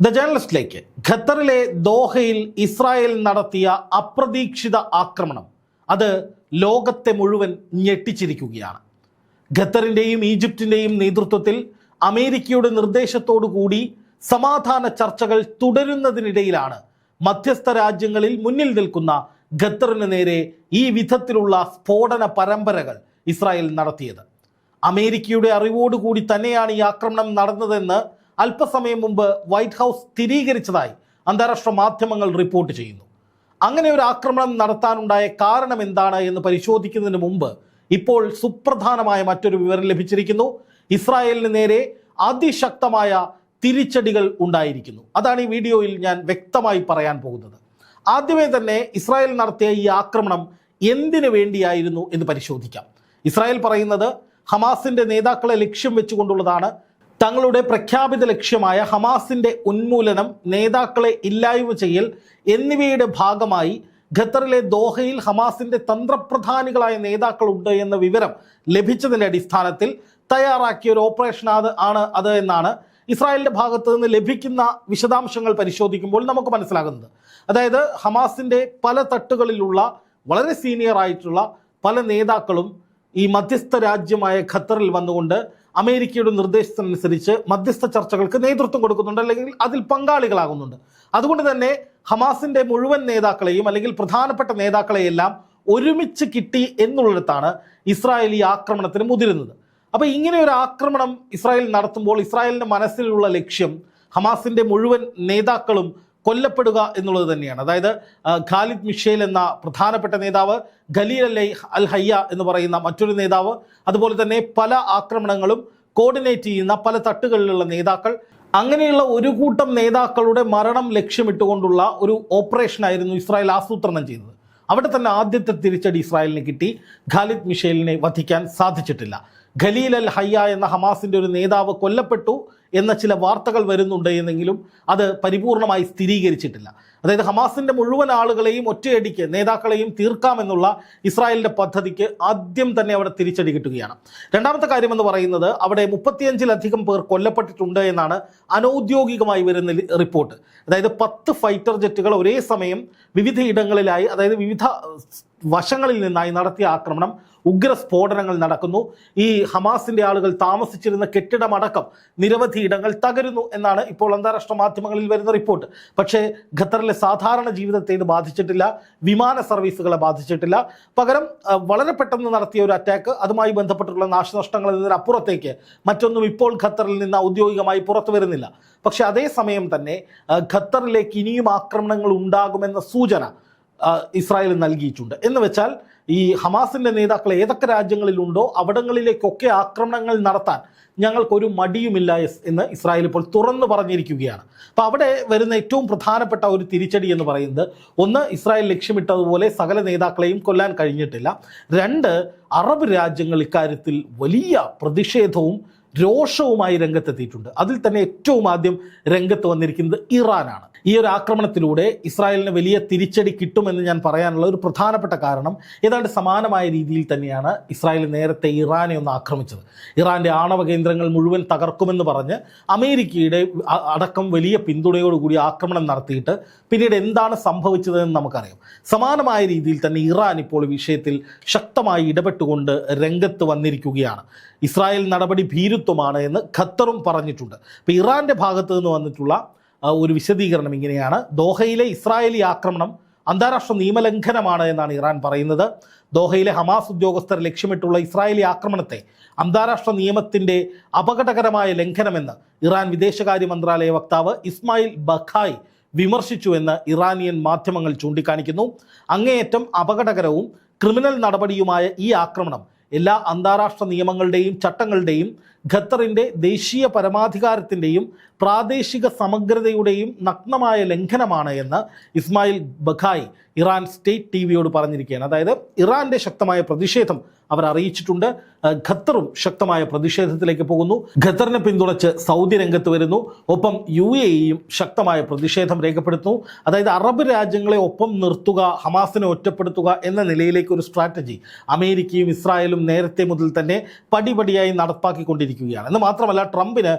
The ജേർണലിസ്റ്റിലേക്ക് ഖത്തറിലെ ദോഹയിൽ Israel നടത്തിയ അപ്രതീക്ഷിത ആക്രമണം. അത് ലോകത്തെ മുഴുവൻ ഞെട്ടിച്ചിരിക്കുകയാണ്. ഖത്തറിന്റെയും ഈജിപ്തിന്റെയും നേതൃത്വത്തിൽ അമേരിക്കയുടെ നിർദ്ദേശത്തോടു കൂടി സമാധാന ചർച്ചകൾ തുടരുന്നതിനിടയിലാണ് മധ്യസ്ഥ രാജ്യങ്ങളിൽ മുന്നിൽ നിൽക്കുന്ന ഖത്തറിന് നേരെ ഈ വിധത്തിലുള്ള സ്ഫോടന പരമ്പരകൾ ഇസ്രായേൽ നടത്തിയത്. അമേരിക്കയുടെ അറിവോടുകൂടി തന്നെയാണ് ഈ ആക്രമണം നടന്നതെന്ന് അല്പസമയം മുമ്പ് വൈറ്റ് ഹൗസ് സ്ഥിരീകരിച്ചതായി അന്താരാഷ്ട്ര മാധ്യമങ്ങൾ റിപ്പോർട്ട് ചെയ്യുന്നു. അങ്ങനെ ഒരു ആക്രമണം നടത്താനുണ്ടായ കാരണം എന്താണ് എന്ന് പരിശോധിക്കുന്നതിന് മുമ്പ് ഇപ്പോൾ സുപ്രധാനമായ മറ്റൊരു വിവരം ലഭിച്ചിരിക്കുന്നു. ഇസ്രായേലിന് നേരെ അതിശക്തമായ തിരിച്ചടികൾ ഉണ്ടായിരിക്കുന്നു. അതാണ് ഈ വീഡിയോയിൽ ഞാൻ വ്യക്തമായി പറയാൻ പോകുന്നത്. ആദ്യമേ തന്നെ ഇസ്രായേൽ നടത്തിയ ഈ ആക്രമണം എന്തിനു വേണ്ടിയായിരുന്നു എന്ന് പരിശോധിക്കാം. ഇസ്രായേൽ പറയുന്നത് ഹമാസിന്റെ നേതാക്കളെ ലക്ഷ്യം വെച്ചുകൊണ്ടുള്ളതാണ് തങ്ങളുടെ പ്രഖ്യാപിത ലക്ഷ്യമായ ഹമാസിന്റെ ഉന്മൂലനം നേതാക്കളെ ഇല്ലായ്മ ചെയ്യൽ എന്നിവയുടെ ഭാഗമായി ഖത്തറിലെ ദോഹയിൽ ഹമാസിന്റെ തന്ത്രപ്രധാനികളായ നേതാക്കളുണ്ട് എന്ന വിവരം ലഭിച്ചതിന്റെ അടിസ്ഥാനത്തിൽ തയ്യാറാക്കിയ ഒരു ഓപ്പറേഷൻ അത് ആണ് അത് എന്നാണ് ഇസ്രായേലിന്റെ ഭാഗത്ത് നിന്ന് ലഭിക്കുന്ന വിശദാംശങ്ങൾ പരിശോധിക്കുമ്പോൾ നമുക്ക് മനസ്സിലാകുന്നത്. അതായത് ഹമാസിന്റെ പല തട്ടുകളിലുള്ള വളരെ സീനിയർ ആയിട്ടുള്ള പല നേതാക്കളും ഈ മധ്യസ്ഥ രാജ്യമായ ഖത്തറിൽ വന്നുകൊണ്ട് അമേരിക്കയുടെ നിർദ്ദേശത്തിനനുസരിച്ച് മധ്യസ്ഥ ചർച്ചകൾക്ക് നേതൃത്വം കൊടുക്കുന്നുണ്ട് അല്ലെങ്കിൽ അതിൽ പങ്കാളികളാകുന്നുണ്ട്. അതുകൊണ്ട് തന്നെ ഹമാസിന്റെ മുഴുവൻ നേതാക്കളെയും അല്ലെങ്കിൽ പ്രധാനപ്പെട്ട നേതാക്കളെയെല്ലാം ഒരുമിച്ച് കിട്ടി എന്നുള്ളിടത്താണ് ഇസ്രായേൽ ഈ ആക്രമണത്തിന് മുതിരുന്നത്. അപ്പോൾ ഇങ്ങനെ ഒരു ആക്രമണം ഇസ്രായേൽ നടത്തുമ്പോൾ ഇസ്രായേലിന്റെ മനസ്സിലുള്ള ലക്ഷ്യം ഹമാസിന്റെ മുഴുവൻ നേതാക്കളും കൊല്ലപ്പെടുക എന്നുള്ളത് തന്നെയാണ്. അതായത് ഖാലിദ് മിഷേൽ എന്ന പ്രധാനപ്പെട്ട നേതാവ് ഖലീൽ അൽ അൽ ഹയ്യ എന്ന് പറയുന്ന മറ്റൊരു നേതാവ് അതുപോലെ തന്നെ പല ആക്രമണങ്ങളും കോർഡിനേറ്റ് ചെയ്യുന്ന പല തട്ടുകളിലുള്ള നേതാക്കൾ. അങ്ങനെയുള്ള ഒരു കൂട്ടം നേതാക്കളുടെ മരണം ലക്ഷ്യമിട്ടുകൊണ്ടുള്ള ഒരു ഓപ്പറേഷനായിരുന്നു ഇസ്രായേൽ ആസൂത്രണം ചെയ്തത്. അവിടെ തന്നെ ആദ്യത്തെ തിരിച്ചടി ഇസ്രായേലിന് കിട്ടി. ഖാലിദ് മിഷേലിനെ വധിക്കാൻ സാധിച്ചിട്ടില്ല. ഖലീൽ അൽ ഹയ്യ എന്ന ഹമാസിന്റെ ഒരു നേതാവ് കൊല്ലപ്പെട്ടു എന്ന ചില വാർത്തകൾ വരുന്നുണ്ട് എന്നെങ്കിലും അത് പരിപൂർണമായി സ്ഥിരീകരിച്ചിട്ടില്ല. അതായത് ഹമാസിന്റെ മുഴുവൻ ആളുകളെയും ഒറ്റയടിക്ക് നേതാക്കളെയും തീർക്കാമെന്നുള്ള ഇസ്രായേലിന്റെ പദ്ധതിക്ക് ആദ്യം തന്നെ അവിടെ തിരിച്ചടി കിട്ടുകയാണ്. രണ്ടാമത്തെ കാര്യം എന്ന് പറയുന്നത് അവിടെ മുപ്പത്തിയഞ്ചിലധികം പേർ കൊല്ലപ്പെട്ടിട്ടുണ്ട് എന്നാണ് അനൗദ്യോഗികമായി വരുന്ന റിപ്പോർട്ട്. അതായത് പത്ത് ഫൈറ്റർ ജെറ്റുകൾ ഒരേ സമയം വിവിധ ഇടങ്ങളിലായി അതായത് വിവിധ വശങ്ങളിൽ നിന്നായി നടത്തിയ ആക്രമണം ഉഗ്ര സ്ഫോടനങ്ങൾ നടക്കുന്നു. ഈ ഹമാസിന്റെ ആളുകൾ താമസിച്ചിരുന്ന കെട്ടിടമടക്കം നിരവധി ഇടങ്ങൾ തകരുന്നു എന്നാണ് ഇപ്പോൾ അന്താരാഷ്ട്ര മാധ്യമങ്ങളിൽ വരുന്ന റിപ്പോർട്ട്. പക്ഷേ ഖത്തറിലെ സാധാരണ ജീവിതത്തെ ഇത് ബാധിച്ചിട്ടില്ല വിമാന സർവീസുകളെ ബാധിച്ചിട്ടില്ല. പകരം വളരെ പെട്ടെന്ന് നടത്തിയ ഒരു അറ്റാക്ക് അതുമായി ബന്ധപ്പെട്ടിട്ടുള്ള നാശനഷ്ടങ്ങൾ നിന്നപ്പുറത്തേക്ക് മറ്റൊന്നും ഇപ്പോൾ ഖത്തറിൽ നിന്ന് ഔദ്യോഗികമായി പുറത്തു വരുന്നില്ല. പക്ഷേ അതേസമയം തന്നെ ഖത്തറിലേക്ക് ഇനിയും ആക്രമണങ്ങൾ ഉണ്ടാകുമെന്ന സൂചന ഇസ്രായേൽ നൽകിയിട്ടുണ്ട്. എന്ന് വെച്ചാൽ ഈ ഹമാസിന്റെ നേതാക്കൾ ഏതൊക്കെ രാജ്യങ്ങളിലുണ്ടോ അവിടങ്ങളിലേക്കൊക്കെ ആക്രമണങ്ങൾ നടത്താൻ ഞങ്ങൾക്കൊരു മടിയുമില്ല എന്ന് ഇസ്രായേൽ ഇപ്പോൾ തുറന്നു പറഞ്ഞിരിക്കുകയാണ്. അപ്പോൾ അവിടെ വരുന്ന ഏറ്റവും പ്രധാനപ്പെട്ട ഒരു തിരിച്ചടി എന്ന് പറയുന്നത് ഒന്ന് ഇസ്രായേൽ ലക്ഷ്യമിട്ടതുപോലെ സകല നേതാക്കളെയും കൊല്ലാൻ കഴിഞ്ഞിട്ടില്ല. രണ്ട് അറബ് രാജ്യങ്ങൾ ഇക്കാര്യത്തിൽ വലിയ പ്രതിഷേധവും രോഷവുമായി രംഗത്തെത്തിയിട്ടുണ്ട്. അതിൽ തന്നെ ഏറ്റവും ആദ്യം രംഗത്ത് വന്നിരിക്കുന്നത് ഇറാനാണ്. ഈ ഒരു ആക്രമണത്തിലൂടെ ഇസ്രായേലിന് വലിയ തിരിച്ചടി കിട്ടുമെന്ന് ഞാൻ പറയാനുള്ള ഒരു പ്രധാനപ്പെട്ട കാരണം ഏതാണ്ട് സമാനമായ രീതിയിൽ തന്നെയാണ് ഇസ്രായേൽ നേരത്തെ ഇറാനെ ഒന്ന് ആക്രമിച്ചത്. ഇറാന്റെ ആണവ കേന്ദ്രങ്ങൾ മുഴുവൻ തകർക്കുമെന്ന് പറഞ്ഞ് അമേരിക്കയുടെ അടക്കം വലിയ പിന്തുണയോടുകൂടി ആക്രമണം നടത്തിയിട്ട് പിന്നീട് എന്താണ് സംഭവിച്ചതെന്ന് നമുക്കറിയാം. സമാനമായ രീതിയിൽ തന്നെ ഇറാൻ ഇപ്പോൾ വിഷയത്തിൽ ശക്തമായി ഇടപെട്ടുകൊണ്ട് രംഗത്ത് വന്നിരിക്കുകയാണ്. ഇസ്രായേൽ നടപടി ഭീരുത്വമാണ് എന്ന് ഖത്തറും പറഞ്ഞിട്ടുണ്ട്. അപ്പോൾ ഇറാന്റെ ഭാഗത്ത് നിന്ന് വന്നിട്ടുള്ള ഒരു വിശദീകരണം ഇങ്ങനെയാണ്. ദോഹയിലെ ഇസ്രായേലി ആക്രമണം അന്താരാഷ്ട്ര നിയമലംഘനമാണ് എന്നാണ് ഇറാൻ പറയുന്നത്. ദോഹയിലെ ഹമാസ് ഉദ്യോഗസ്ഥർ ലക്ഷ്യമിട്ടുള്ള ഇസ്രായേലി ആക്രമണത്തെ അന്താരാഷ്ട്ര നിയമത്തിന്റെ അപകടകരമായ ലംഘനമെന്ന് ഇറാൻ വിദേശകാര്യ മന്ത്രാലയ വക്താവ് ഇസ്മായിൽ ബഖായ് വിമർശിച്ചുവെന്ന് ഇറാനിയൻ മാധ്യമങ്ങൾ ചൂണ്ടിക്കാണിക്കുന്നു. അങ്ങേയറ്റം അപകടകരവും ക്രിമിനൽ നടപടിയുമായ ഈ ആക്രമണം എല്ലാ അന്താരാഷ്ട്ര നിയമങ്ങളുടെയും ചട്ടങ്ങളുടെയും ഖത്തറിന്റെ ദേശീയ പരമാധികാരത്തിന്റെയും പ്രാദേശിക സമഗ്രതയുടെയും നഗ്നമായ ലംഘനമാണ് എന്ന് Ismail Baghaei Iran state T വിയോട് പറഞ്ഞിരിക്കുകയാണ്. അതായത് ഇറാന്റെ ശക്തമായ പ്രതിഷേധം അവർ അറിയിച്ചിട്ടുണ്ട്. ഖത്തറും ശക്തമായ പ്രതിഷേധത്തിലേക്ക് പോകുന്നു. ഖത്തറിനെ പിന്തുണച്ച് സൗദി രംഗത്ത് വരുന്നു. ഒപ്പം യു എ ഇയും ശക്തമായ പ്രതിഷേധം രേഖപ്പെടുത്തുന്നു. അതായത് അറബ് രാജ്യങ്ങളെ ഒപ്പം നിർത്തുക ഹമാസിനെ ഒറ്റപ്പെടുത്തുക എന്ന നിലയിലേക്ക് ഒരു സ്ട്രാറ്റജി അമേരിക്കയും ഇസ്രായേലും നേരത്തെ മുതൽ തന്നെ പടിപടിയായി നടപ്പാക്കിക്കൊണ്ടിരിക്കുന്നു ഞെട്ടിച്ചിരിക്കുകയാണ് എന്ന് മാത്രമല്ല ട്രംപിന്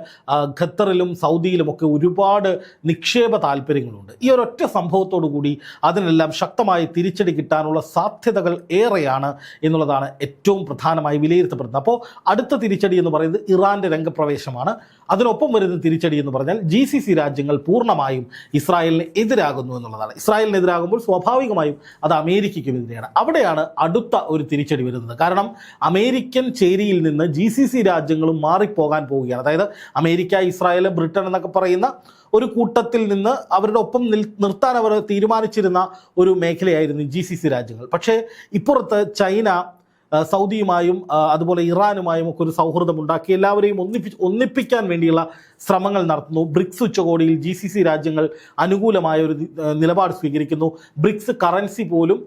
ഖത്തറിലും സൗദിയിലും ഒക്കെ ഒരുപാട് നിക്ഷേപ താല്പര്യങ്ങളുണ്ട്. ഈ ഒരൊറ്റ സംഭവത്തോടു കൂടി അതിനെല്ലാം ശക്തമായി തിരിച്ചടി കിട്ടാനുള്ള സാധ്യതകൾ ഏറെയാണ് എന്നുള്ളതാണ് ഏറ്റവും പ്രധാനമായി വിലയിരുത്തപ്പെടുന്നത്. അപ്പോൾ അടുത്ത തിരിച്ചടി എന്ന് പറയുന്നത് ഇറാന്റെ രംഗപ്രവേശമാണ്. അതിനൊപ്പം വരുന്ന തിരിച്ചടി എന്ന് പറഞ്ഞാൽ ജി സി സി രാജ്യങ്ങൾ പൂർണമായും ഇസ്രായേലിന് എതിരാകുന്നു എന്നുള്ളതാണ്. ഇസ്രായേലിനെതിരാകുമ്പോൾ സ്വാഭാവികമായും അത് അമേരിക്കയ്ക്കും എതിരെയാണ്. അവിടെയാണ് അടുത്ത ഒരു തിരിച്ചടി വരുന്നത്. കാരണം അമേരിക്കൻ ചേരിയിൽ നിന്ന് ജി സി സി രാജ്യങ്ങളും മാറിപ്പോകാൻ പോവുകയാണ്. അതായത് അമേരിക്ക ഇസ്രായേൽ ബ്രിട്ടൻ എന്നൊക്കെ പറയുന്ന ഒരു കൂട്ടത്തിൽ നിന്ന് അവരുടെ ഒപ്പം നിൽ നിർത്താൻ അവർ തീരുമാനിച്ചിരുന്ന ഒരു മേഖലയായിരുന്നു ജി സി സി രാജ്യങ്ങൾ. പക്ഷേ ഇപ്പുറത്ത് ചൈന സൗദിയുമായും അതുപോലെ ഇറാനുമായും ഒക്കെ ഒരു സൗഹൃദം ഉണ്ടാക്കി എല്ലാവരെയും ഒന്നിപ്പി ഒന്നിപ്പിക്കാൻ വേണ്ടിയുള്ള ശ്രമങ്ങൾ നടത്തുന്നു. ബ്രിക്സ് ഉച്ചകോടിയിൽ ജി സി സി രാജ്യങ്ങൾ അനുകൂലമായ ഒരു നിലപാട് സ്വീകരിക്കുന്നു. ബ്രിക്സ് കറൻസി പോലും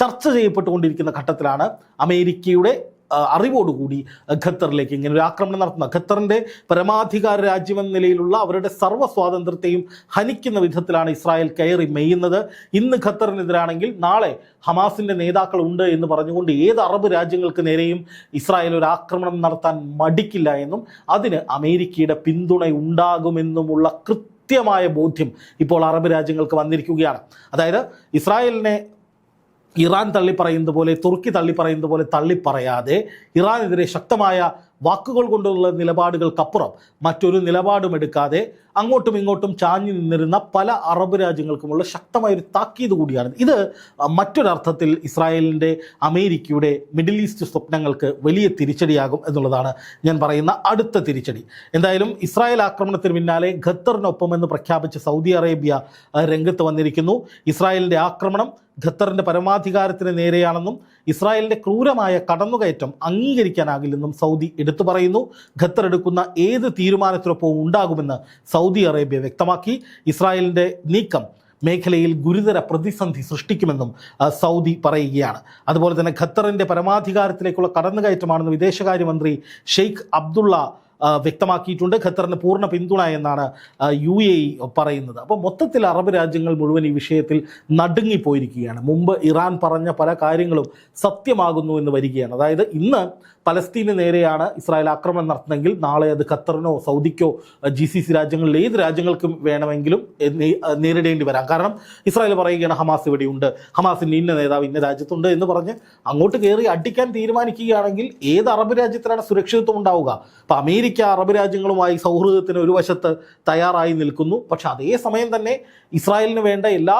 ചർച്ച ചെയ്യപ്പെട്ടുകൊണ്ടിരിക്കുന്ന ഘട്ടത്തിലാണ് അമേരിക്കയുടെ അറിവോടുകൂടി ഖത്തറിലേക്ക് ഇങ്ങനെ ഒരു ആക്രമണം നടത്തുന്ന ഖത്തറിന്റെ പരമാധികാര രാജ്യമെന്ന നിലയിലുള്ള അവരുടെ സർവ സ്വാതന്ത്ര്യത്തെയും ഹനിക്കുന്ന വിധത്തിലാണ് ഇസ്രായേൽ കയറി മെയ്യുന്നത് ഇന്ന് ഖത്തറിനെതിരാണെങ്കിൽ നാളെ ഹമാസിന്റെ നേതാക്കൾ ഉണ്ട് എന്ന് പറഞ്ഞുകൊണ്ട് ഏത് അറബ് രാജ്യങ്ങൾക്ക് നേരെയും ഇസ്രായേൽ ഒരു ആക്രമണം നടത്താൻ മടിക്കില്ല എന്നും അതിന് അമേരിക്കയുടെ പിന്തുണ ഉണ്ടാകുമെന്നുമുള്ള കൃത്യമായ ബോധ്യം ഇപ്പോൾ അറബ് രാജ്യങ്ങൾക്ക് വന്നിരിക്കുകയാണ്. അതായത് ഇസ്രായേലിനെ ഇറാൻ തള്ളിപ്പറയുന്നത് പോലെ തുർക്കി തള്ളിപ്പറയുന്നത് പോലെ തള്ളിപ്പറയാതെ ഇറാനെതിരെ ശക്തമായ വാക്കുകൾ കൊണ്ടുള്ള നിലപാടുകൾക്കപ്പുറം മറ്റൊരു നിലപാടും എടുക്കാതെ അങ്ങോട്ടും ഇങ്ങോട്ടും ചാഞ്ഞു നിന്നിരുന്ന പല അറബ് രാജ്യങ്ങൾക്കുമുള്ള ശക്തമായ ഒരു താക്കീത് കൂടിയാണ്. ഇത് മറ്റൊരർത്ഥത്തിൽ ഇസ്രായേലിന്റെ അമേരിക്കയുടെ മിഡിൽ ഈസ്റ്റ് സ്വപ്നങ്ങൾക്ക് വലിയ തിരിച്ചടിയാകും എന്നുള്ളതാണ് ഞാൻ പറയുന്ന അടുത്ത തിരിച്ചടി. എന്തായാലും ഇസ്രായേൽ ആക്രമണത്തിന് പിന്നാലെ ഖത്തറിനൊപ്പം എന്ന് പ്രഖ്യാപിച്ച സൗദി അറേബ്യ രംഗത്ത് വന്നിരിക്കുന്നു. ഇസ്രായേലിന്റെ ആക്രമണം ഖത്തറിന്റെ പരമാധികാരത്തിന് നേരെയാണെന്നും ഇസ്രായേലിന്റെ ക്രൂരമായ കടന്നുകയറ്റം അംഗീകരിക്കാനാകില്ലെന്നും സൗദി എടുത്തു പറയുന്നു. ഖത്തർ എടുക്കുന്ന ഏത് തീരുമാനത്തിനൊപ്പവും ഉണ്ടാകുമെന്ന് സൗദി അറേബ്യ വ്യക്തമാക്കി. ഇസ്രായേലിന്റെ നീക്കം മേഖലയിൽ ഗുരുതര പ്രതിസന്ധി സൃഷ്ടിക്കുമെന്നും സൗദി പറയുകയാണ്. അതുപോലെ തന്നെ ഖത്തറിന്റെ പരമാധികാരത്തിലേക്കുള്ള കടന്നുകയറ്റമാണെന്ന് വിദേശകാര്യമന്ത്രി ഷെയ്ഖ് അബ്ദുള്ള വ്യക്തമാക്കിയിട്ടുണ്ട്. ഖത്തറിന് പൂർണ പിന്തുണ എന്നാണ് യു എ പറയുന്നത്. അപ്പോൾ മൊത്തത്തിൽ അറബ് രാജ്യങ്ങൾ മുഴുവൻ ഈ വിഷയത്തിൽ നടുങ്ങിപ്പോയിരിക്കുകയാണ്. മുമ്പ് ഇറാൻ പറഞ്ഞ പല കാര്യങ്ങളും സത്യമാകുന്നു എന്ന് വരികയാണ്. അതായത് ഇന്ന് പലസ്തീന് നേരെയാണ് ഇസ്രായേൽ ആക്രമണം നടത്തുന്നതെങ്കിൽ നാളെ അത് ഖത്തറിനോ സൗദിക്കോ ജി സി സി രാജ്യങ്ങളിൽ ഏത് രാജ്യങ്ങൾക്കും വേണമെങ്കിലും നേരിടേണ്ടി വരാം. കാരണം ഇസ്രായേൽ പറയുകയാണ് ഹമാസ് ഇവിടെയുണ്ട് ഹമാസിന്റെ ഇന്ന നേതാവ് ഇന്ന രാജ്യത്തുണ്ട് എന്ന് പറഞ്ഞ് അങ്ങോട്ട് കയറി അടിക്കാൻ തീരുമാനിക്കുകയാണെങ്കിൽ ഏത് അറബ് രാജ്യത്തിലാണ് സുരക്ഷിതത്വം ഉണ്ടാവുക? അപ്പം അമേരിക്ക അറബ് രാജ്യങ്ങളുമായി സൗഹൃദത്തിന് ഒരു വശത്ത് തയ്യാറായി നിൽക്കുന്നു. പക്ഷെ അതേസമയം തന്നെ ഇസ്രായേലിന് വേണ്ട എല്ലാ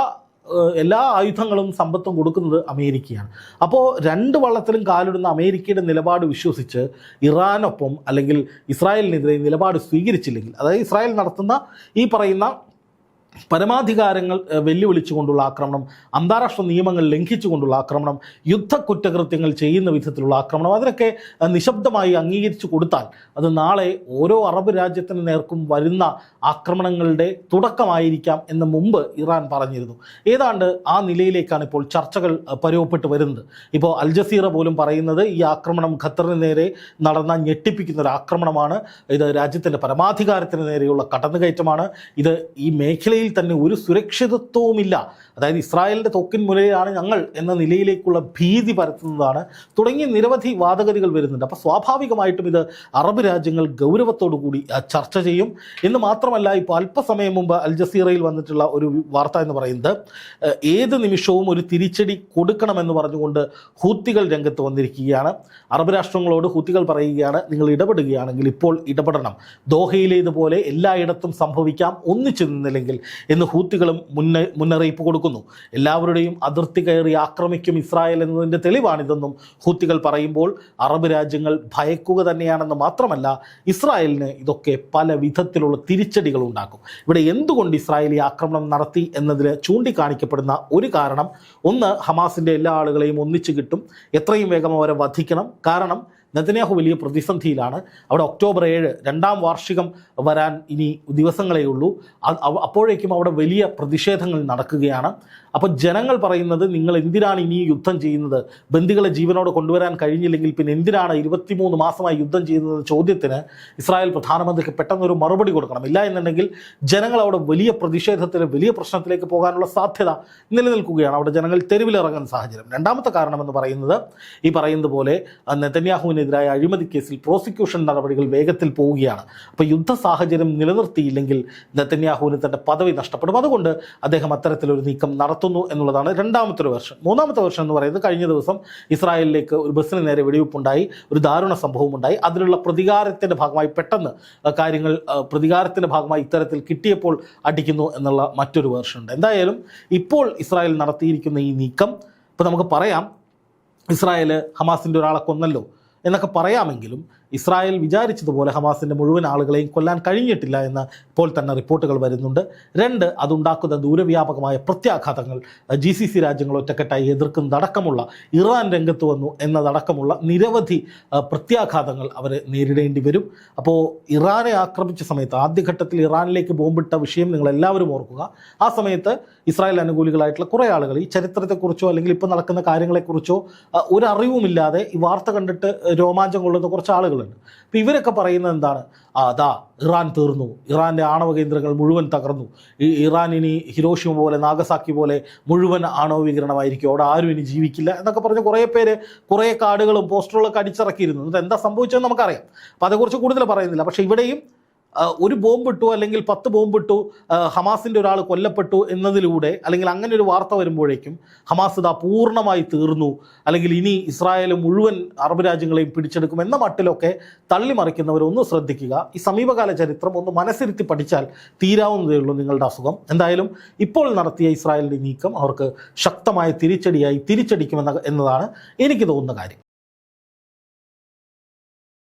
എല്ലാ ആയുധങ്ങളും സമ്പത്തും കൊടുക്കുന്നത് അമേരിക്കയാണ്. അപ്പോൾ രണ്ട് വള്ളത്തിലും കാലിടുന്ന അമേരിക്കയുടെ നിലപാട് വിശ്വസിച്ച് ഇറാനൊപ്പം അല്ലെങ്കിൽ ഇസ്രായേലിനെതിരെ നിലപാട് സ്വീകരിച്ചില്ലെങ്കിൽ അതായത് ഇസ്രായേൽ നടത്തുന്ന ഈ പറയുന്ന പരമാധികാരങ്ങൾ വെല്ലുവിളിച്ചുകൊണ്ടുള്ള ആക്രമണം അന്താരാഷ്ട്ര നിയമങ്ങൾ ലംഘിച്ചുകൊണ്ടുള്ള ആക്രമണം യുദ്ധ കുറ്റകൃത്യങ്ങൾ ചെയ്യുന്ന വിധത്തിലുള്ള ആക്രമണം അതിനൊക്കെ നിശബ്ദമായി അംഗീകരിച്ചു കൊടുത്താൽ അത് നാളെ ഓരോ അറബ് രാജ്യത്തിന് നേർക്കും വരുന്ന ആക്രമണങ്ങളുടെ തുടക്കമായിരിക്കാം എന്ന് മുമ്പ് ഇറാൻ പറഞ്ഞിരുന്നു. ഏതാണ്ട് ആ നിലയിലേക്കാണ് ഇപ്പോൾ ചർച്ചകൾ പരുവപ്പെട്ട് വരുന്നത്. ഇപ്പോൾ അൽ ജസീറ പോലും പറയുന്നത് ഈ ആക്രമണം ഖത്തറിന് നേരെ നടന്ന ഞെട്ടിപ്പിക്കുന്ന ഒരു ആക്രമണമാണ്. ഇത് രാജ്യത്തിന്റെ പരമാധികാരത്തിന് നേരെയുള്ള കടന്നുകയറ്റമാണ്. ഇത് ഈ മേഖലയിൽ തന്നെ ഒരു സുരക്ഷിതത്വവുമില്ല. അതായത് ഇസ്രായേലിന്റെ തൊക്കിൻ മുലയാണ് ഞങ്ങൾ എന്ന നിലയിലേക്കുള്ള ഭീതി പരത്തുന്നതാണ്. തുടങ്ങിയ നിരവധി വാദഗതികൾ വരുന്നുണ്ട്. അപ്പോൾ സ്വാഭാവികമായിട്ടും ഇത് അറബ് രാജ്യങ്ങൾ ഗൗരവത്തോടു കൂടി ചർച്ച ചെയ്യും. എന്ന് മാത്രമല്ല ഇപ്പോൾ അല്പസമയം മുമ്പ് അൽ ജസീറയിൽ വന്നിട്ടുള്ള ഒരു വാർത്ത എന്ന് പറയുന്നത് ഏത് നിമിഷവും ഒരു തിരിച്ചടി കൊടുക്കണമെന്ന് പറഞ്ഞുകൊണ്ട് ഹൂത്തികൾ രംഗത്ത് വന്നിരിക്കുകയാണ്. അറബ് രാഷ്ട്രങ്ങളോട് ഹൂത്തികൾ പറയുകയാണ് നിങ്ങൾ ഇടപെടുകയാണെങ്കിൽ ഇപ്പോൾ ഇടപെടണം. ദോഹയിലേതുപോലെ എല്ലായിടത്തും സംഭവിക്കാം. ഒന്നിച്ചു നിന്നില്ലെങ്കിൽ എന്ന് ഹൂത്തികളും മുന്ന മുന്നറിയിപ്പ് കൊടുക്കുന്നു. എല്ലാവരുടെയും അതിർത്തി കയറി ആക്രമിക്കും ഇസ്രായേൽ എന്നതിന്റെ തെളിവാണിതെന്നും ഹൂത്തികൾ പറയുമ്പോൾ അറബ് രാജ്യങ്ങൾ ഭയക്കുക തന്നെയാണെന്ന് മാത്രമല്ല ഇസ്രായേലിന് ഇതൊക്കെ പല വിധത്തിലുള്ള തിരിച്ചടികൾ ഉണ്ടാക്കും. ഇവിടെ എന്തുകൊണ്ട് ഇസ്രായേൽ ഈ ആക്രമണം നടത്തി എന്നതിൽ ചൂണ്ടിക്കാണിക്കപ്പെടുന്ന ഒരു കാരണം ഒന്ന് ഹമാസിന്റെ എല്ലാ ആളുകളെയും ഒന്നിച്ചു കിട്ടും. എത്രയും വേഗം അവരെ വധിക്കണം. കാരണം നെതന്യാഹു വലിയ പ്രതിസന്ധിയിലാണ്. അവിടെ ഒക്ടോബർ ഏഴ് രണ്ടാം വാർഷികം വരാൻ ഇനി ദിവസങ്ങളേ ഉള്ളൂ. അപ്പോഴേക്കും അവിടെ വലിയ പ്രതിഷേധങ്ങൾ നടക്കുകയാണ്. അപ്പോൾ ജനങ്ങൾ പറയുന്നത് നിങ്ങൾ എന്തിനാണ് ഇനി യുദ്ധം ചെയ്യുന്നത്? ബന്ദികളെ ജീവനോട് കൊണ്ടുവരാൻ കഴിഞ്ഞില്ലെങ്കിൽ പിന്നെ എന്തിനാണ് ഇരുപത്തിമൂന്ന് മാസമായി യുദ്ധം ചെയ്യുന്നത് ചോദ്യത്തിന് ഇസ്രായേൽ പ്രധാനമന്ത്രിക്ക് പെട്ടെന്നൊരു മറുപടി കൊടുക്കണം. ഇല്ല എന്നുണ്ടെങ്കിൽ ജനങ്ങൾ അവിടെ വലിയ പ്രതിഷേധത്തിന് വലിയ പ്രശ്നത്തിലേക്ക് പോകാനുള്ള സാധ്യത നിലനിൽക്കുകയാണ്. അവിടെ ജനങ്ങൾ തെരുവിലിറങ്ങുന്ന സാഹചര്യം. രണ്ടാമത്തെ കാരണമെന്ന് പറയുന്നത് ഈ പറയുന്നത് പോലെ നെതന്യാഹുവിന് നെതന്യാഹുവിനെതിരായ അഴിമതി കേസിൽ പ്രോസിക്യൂഷൻ നടപടികൾ വേഗത്തിൽ പോവുകയാണ്. അപ്പോൾ യുദ്ധ സാഹചര്യം നിലനിർത്തിയില്ലെങ്കിൽ നെത്തന്യാഹുവിന് തന്റെ പദവി നഷ്ടപ്പെടും. അതുകൊണ്ട് അദ്ദേഹം അത്തരത്തിലൊരു നീക്കം നടത്തുന്നു എന്നുള്ളതാണ് രണ്ടാമത്തെ ഒരു വർഷം മൂന്നാമത്തെ വർഷം എന്ന് പറയുന്നത് കഴിഞ്ഞ ദിവസം ഇസ്രായേലിലേക്ക് ഒരു ബസ്സിന് നേരെ വെടിവെപ്പുണ്ടായി ഒരു ദാരുണ സംഭവം ഉണ്ടായി അതിനുള്ള പ്രതികാരത്തിന്റെ ഭാഗമായി പെട്ടെന്ന് കാര്യങ്ങൾ പ്രതികാരത്തിന്റെ ഭാഗമായി ഇത്തരത്തിൽ കിട്ടിയപ്പോൾ അടിക്കുന്നു എന്നുള്ള മറ്റൊരു വേർഷൻ ഉണ്ട്. എന്തായാലും ഇപ്പോൾ ഇസ്രായേൽ നടത്തിയിരിക്കുന്ന ഈ നീക്കം ഇപ്പോൾ നമുക്ക് പറയാം ഇസ്രായേൽ ഹമാസിന്റെ ഒരാളെ കൊന്നല്ലോ. എന്നൊക്കെ പറയാമെങ്കിലും ഇസ്രായേൽ വിചാരിച്ചതുപോലെ ഹമാസിന്റെ മുഴുവൻ ആളുകളെയും കൊല്ലാൻ കഴിഞ്ഞിട്ടില്ല എന്ന് ഇപ്പോൾ തന്നെ റിപ്പോർട്ടുകൾ വരുന്നുണ്ട്. രണ്ട് അതുണ്ടാക്കുന്ന ദൂരവ്യാപകമായ പ്രത്യാഘാതങ്ങൾ ജി സി സി രാജ്യങ്ങൾ ഒറ്റക്കെട്ടായി എതിർക്കുന്നതടക്കമുള്ള ഇറാൻ രംഗത്ത് വന്നു എന്നതടക്കമുള്ള നിരവധി പ്രത്യാഘാതങ്ങൾ അവർ നേരിടേണ്ടി വരും. അപ്പോൾ ഇറാനെ ആക്രമിച്ച സമയത്ത് ആദ്യഘട്ടത്തിൽ ഇറാനിലേക്ക് ബോംബിട്ട വിഷയം നിങ്ങൾ എല്ലാവരും ഓർക്കുക. ആ സമയത്ത് ഇസ്രായേൽ അനുകൂലികളായിട്ടുള്ള കുറേ ആളുകൾ ഈ ചരിത്രത്തെക്കുറിച്ചോ അല്ലെങ്കിൽ ഇപ്പോൾ നടക്കുന്ന കാര്യങ്ങളെക്കുറിച്ചോ ഒരു അറിവുമില്ലാതെ ഈ വാർത്ത കണ്ടിട്ട് രോമാഞ്ചം കൊള്ളുന്ന കുറച്ച് ആളുകളുണ്ട് അപ്പോൾ ഇവരൊക്കെ പറയുന്നത് എന്താണ്? അതാ ഇറാൻ തീർന്നു. ഇറാന്റെ ആണവ കേന്ദ്രങ്ങൾ മുഴുവൻ തകർന്നു. ഈ ഇറാൻ ഇനി ഹിരോഷിമ പോലെ നാഗസാക്കി പോലെ മുഴുവൻ ആണവ വികരണമായിരിക്കും അവിടെ ആരും ഇനി ജീവിക്കില്ല എന്നൊക്കെ പറഞ്ഞ് കുറേ പേര് കുറേ കാർഡുകളും പോസ്റ്ററുകളൊക്കെ അടിച്ചിറക്കിയിരുന്നു. എന്നിട്ട് എന്താ സംഭവിച്ചതെന്ന് നമുക്കറിയാം. അപ്പോൾ അതേക്കുറിച്ച് കൂടുതൽ പറയുന്നില്ല. പക്ഷേ ഇവിടെയും ഒരു ബോംബ് ഇട്ടു അല്ലെങ്കിൽ പത്ത് ബോംബ് ഇട്ടു ആ, ഹമാസിന്റെ ഒരാൾ കൊല്ലപ്പെട്ടു എന്നതിലൂടെ അല്ലെങ്കിൽ അങ്ങനെ ഒരു വാർത്ത വരുമ്പോഴേക്കും ഹമാസ് ഇതാ പൂർണമായി തീർന്നു. അല്ലെങ്കിൽ ഇനി ഇസ്രായേൽ മുഴുവൻ അറബ് രാജ്യങ്ങളെയും പിടിച്ചെടുക്കും എന്ന മട്ടിലൊക്കെ തള്ളിമറിക്കുന്നവരൊന്ന് ശ്രദ്ധിക്കുക. ഈ സമീപകാല ചരിത്രം ഒന്ന് മനസ്സിരുത്തി പഠിച്ചാൽ തീരാവുന്നതേ ഉള്ളൂ നിങ്ങളുടെ അസുഖം. എന്തായാലും ഇപ്പോൾ നടത്തിയ ഇസ്രായേലിന്റെ നീക്കം അവർക്ക് ശക്തമായ തിരിച്ചടിയായി തിരിച്ചടിക്കുമെന്ന എന്നതാണ് എനിക്ക് തോന്നുന്ന കാര്യം.